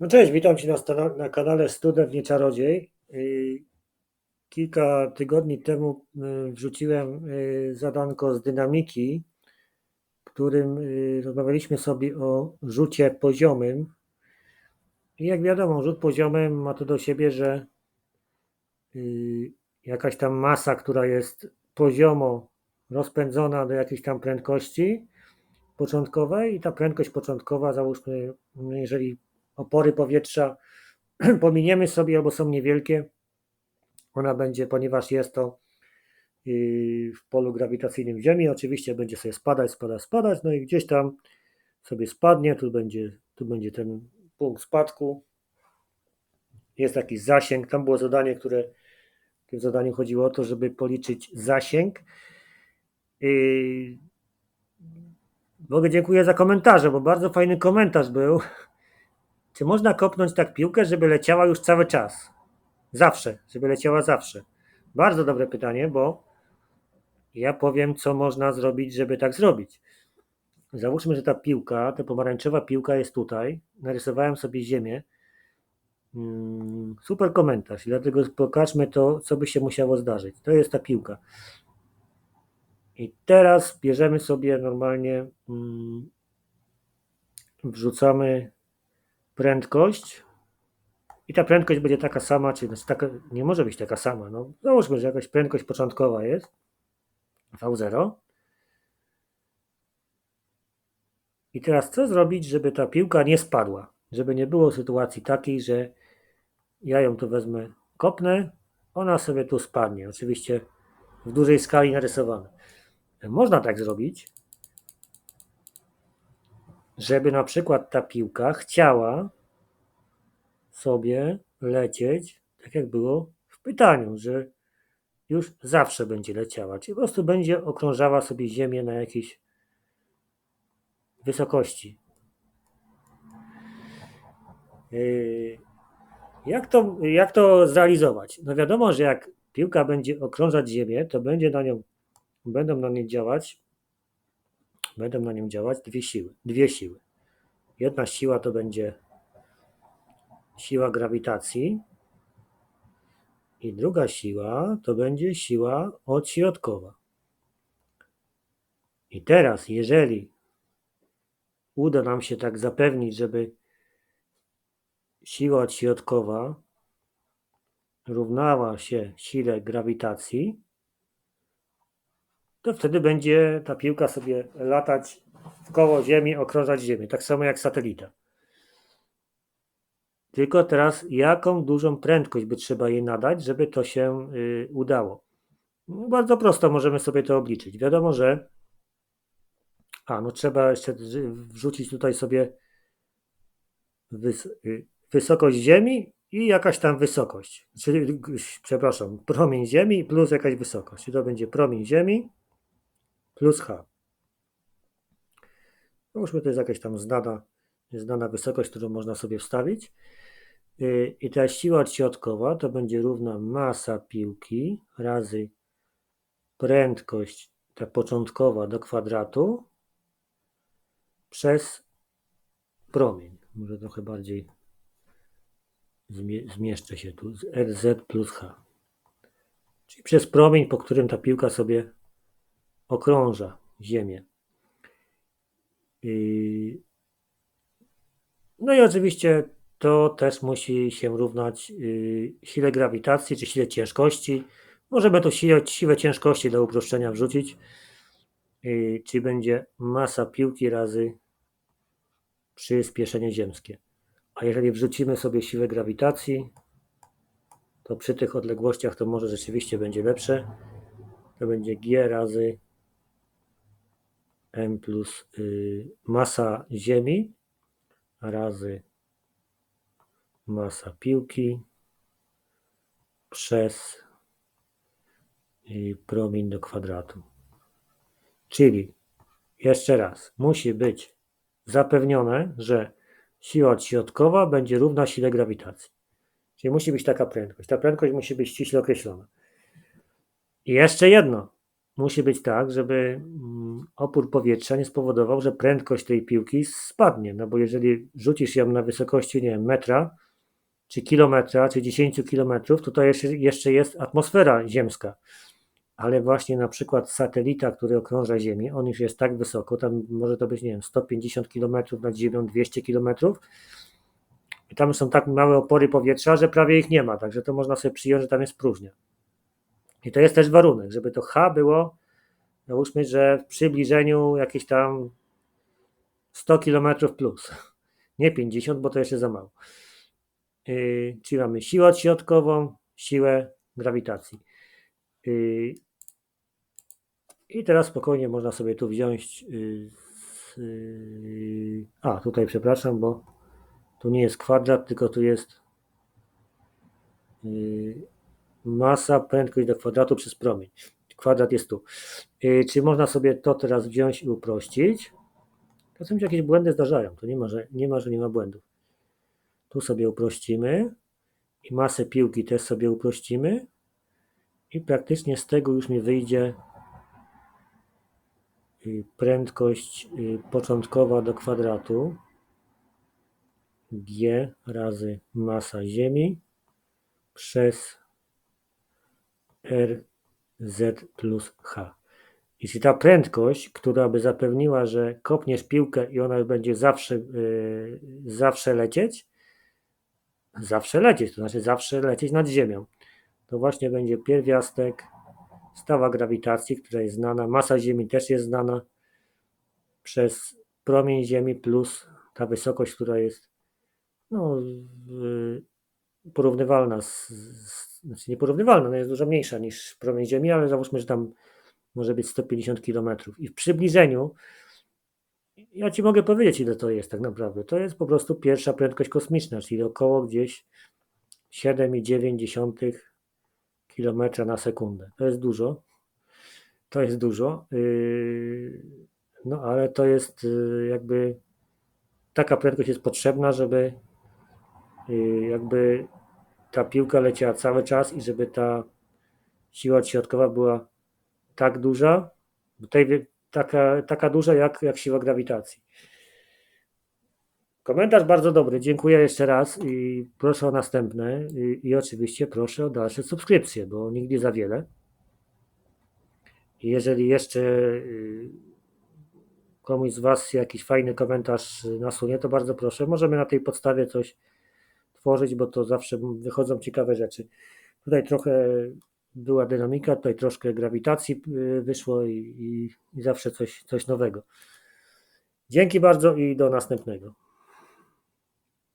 No cześć, witam Cię na, na kanale Student Nie Czarodziej. Y, Kilka tygodni temu y, wrzuciłem y, zadanko z dynamiki, w którym rozmawialiśmy sobie o rzucie poziomym. I jak wiadomo, rzut poziomym ma to do siebie, że jakaś tam masa, która jest poziomo rozpędzona do jakiejś tam prędkości początkowej i ta prędkość początkowa, załóżmy, jeżeli opory powietrza. Pominiemy sobie albo są niewielkie, ona będzie, ponieważ jest to yy, w polu grawitacyjnym Ziemi, oczywiście będzie sobie spadać, spadać, spadać, no i gdzieś tam sobie spadnie, tu będzie, tu będzie ten punkt spadku, jest jakiś zasięg, tam było zadanie, które w tym zadaniu chodziło o to, żeby policzyć zasięg. Yy, ogóle dziękuję za komentarze, bo bardzo fajny komentarz był. Czy można kopnąć tak piłkę, żeby leciała już cały czas? Zawsze, żeby leciała zawsze. Bardzo dobre pytanie, bo ja powiem, co można zrobić, żeby tak zrobić. Załóżmy, że ta piłka, ta pomarańczowa piłka jest tutaj. Narysowałem sobie ziemię. Mm, Super komentarz, dlatego pokażmy to, co by się musiało zdarzyć. To jest ta piłka. I teraz bierzemy sobie normalnie, mm, wrzucamy prędkość i ta prędkość będzie taka sama, czy znaczy taka, nie może być taka sama. No, załóżmy, że jakaś prędkość początkowa jest V0. I teraz co zrobić, żeby ta piłka nie spadła? Żeby nie było sytuacji takiej, że ja ją tu wezmę, kopnę, ona sobie tu spadnie. Oczywiście w dużej skali narysowane. Można tak zrobić, żeby na przykład ta piłka chciała sobie lecieć, tak jak było w pytaniu, że już zawsze będzie leciała, czyli po prostu będzie okrążała sobie Ziemię na jakiejś wysokości. Yy, Jak to, jak to zrealizować? No wiadomo, że jak piłka będzie okrążać Ziemię, to będzie na nią, będą na niej działać, będą na nią działać dwie siły. Dwie siły. Jedna siła to będzie siła grawitacji i druga siła to będzie siła odśrodkowa. I teraz, jeżeli uda nam się tak zapewnić, żeby siła odśrodkowa równała się sile grawitacji, to wtedy będzie ta piłka sobie latać w koło Ziemi, okrążać Ziemię, tak samo jak satelita. Tylko teraz, jaką dużą prędkość by trzeba jej nadać, żeby to się y, udało? No, bardzo prosto możemy sobie to obliczyć. Wiadomo, że. A, no trzeba jeszcze wrzucić tutaj sobie wys, y, wysokość Ziemi i jakaś tam wysokość. Czyli, przepraszam, promień Ziemi plus jakaś wysokość. I to będzie promień Ziemi plus H. Załóżmy, to jest jakaś tam znana, znana wysokość, którą można sobie wstawić. Yy, I ta siła odśrodkowa to będzie równa masa piłki razy prędkość ta początkowa do kwadratu przez promień. Może trochę bardziej zmie- zmieszczę się tu. z RZ plus H. Czyli przez promień, po którym ta piłka sobie okrąża Ziemię. No i oczywiście to też musi się równać yy, sile grawitacji czy sile ciężkości. Możemy to siłę, siłę ciężkości do uproszczenia wrzucić, yy, czyli będzie masa piłki razy przyspieszenie ziemskie. A jeżeli wrzucimy sobie siłę grawitacji, to przy tych odległościach to może rzeczywiście będzie lepsze. To będzie G razy M plus y, masa Ziemi razy masa piłki przez y, promień do kwadratu. Czyli jeszcze raz, musi być zapewnione, że siła odśrodkowa będzie równa sile grawitacji. Czyli musi być taka prędkość. Ta prędkość musi być ściśle określona. I jeszcze jedno. Musi być tak, żeby mm, opór powietrza nie spowodował, że prędkość tej piłki spadnie. No bo jeżeli rzucisz ją na wysokości, nie wiem, metra, czy kilometra, czy 10 kilometrów, to to jeszcze, jest atmosfera ziemska. Ale właśnie na przykład satelita, który okrąża Ziemię, on już jest tak wysoko, tam może to być, nie wiem, 150 kilometrów nad Ziemią, 200 kilometrów, i tam są tak małe opory powietrza, że prawie ich nie ma, także to można sobie przyjąć, że tam jest próżnia. I to jest też warunek, żeby to H było, załóżmy, że w przybliżeniu jakieś tam 100 km plus, nie 50, bo to jeszcze za mało. Yy, czyli mamy siłę odśrodkową, siłę grawitacji. Yy, I teraz spokojnie można sobie tu wziąć. Yy, yy, a, tutaj przepraszam, bo tu nie jest kwadrat, tylko tu jest yy, masa, prędkość do kwadratu przez promień. Kwadrat jest tu. Yy, czy można sobie to teraz wziąć i uprościć? Czasem się jakieś błędy zdarzają. To nie ma, że nie ma, że nie ma błędów. Tu sobie uprościmy i masę piłki też sobie uprościmy i praktycznie z tego już mi wyjdzie y, prędkość y, początkowa do kwadratu g razy masa Ziemi przez rz plus h. Jeśli ta prędkość, która by zapewniła, że kopniesz piłkę i ona będzie zawsze, yy, zawsze lecieć, zawsze lecieć, to znaczy zawsze lecieć nad Ziemią, to właśnie będzie pierwiastek stała grawitacji, która jest znana, masa Ziemi też jest znana przez promień Ziemi plus ta wysokość, która jest no, porównywalna, z, z, znaczy nieporównywalna, no jest dużo mniejsza niż promień Ziemi, ale załóżmy, że tam może być 150 km. I w przybliżeniu, ja Ci mogę powiedzieć, ile to jest tak naprawdę. To jest po prostu pierwsza prędkość kosmiczna, czyli około gdzieś 7,9 km na sekundę. To jest dużo. To jest dużo. Yy, no ale to jest yy, jakby taka prędkość jest potrzebna, żeby yy, jakby ta piłka leciała cały czas i żeby ta siła odśrodkowa była tak duża, tej, taka, taka duża jak, jak siła grawitacji. Komentarz bardzo dobry, dziękuję jeszcze raz i proszę o następne i, i oczywiście proszę o dalsze subskrypcje, bo nigdy za wiele. Jeżeli jeszcze y, komuś z Was jakiś fajny komentarz nasunie, to bardzo proszę, możemy na tej podstawie coś tworzyć, bo to zawsze wychodzą ciekawe rzeczy. Tutaj trochę była dynamika, tutaj troszkę grawitacji y, wyszło i, i, i zawsze coś, coś nowego. Dzięki bardzo i do następnego.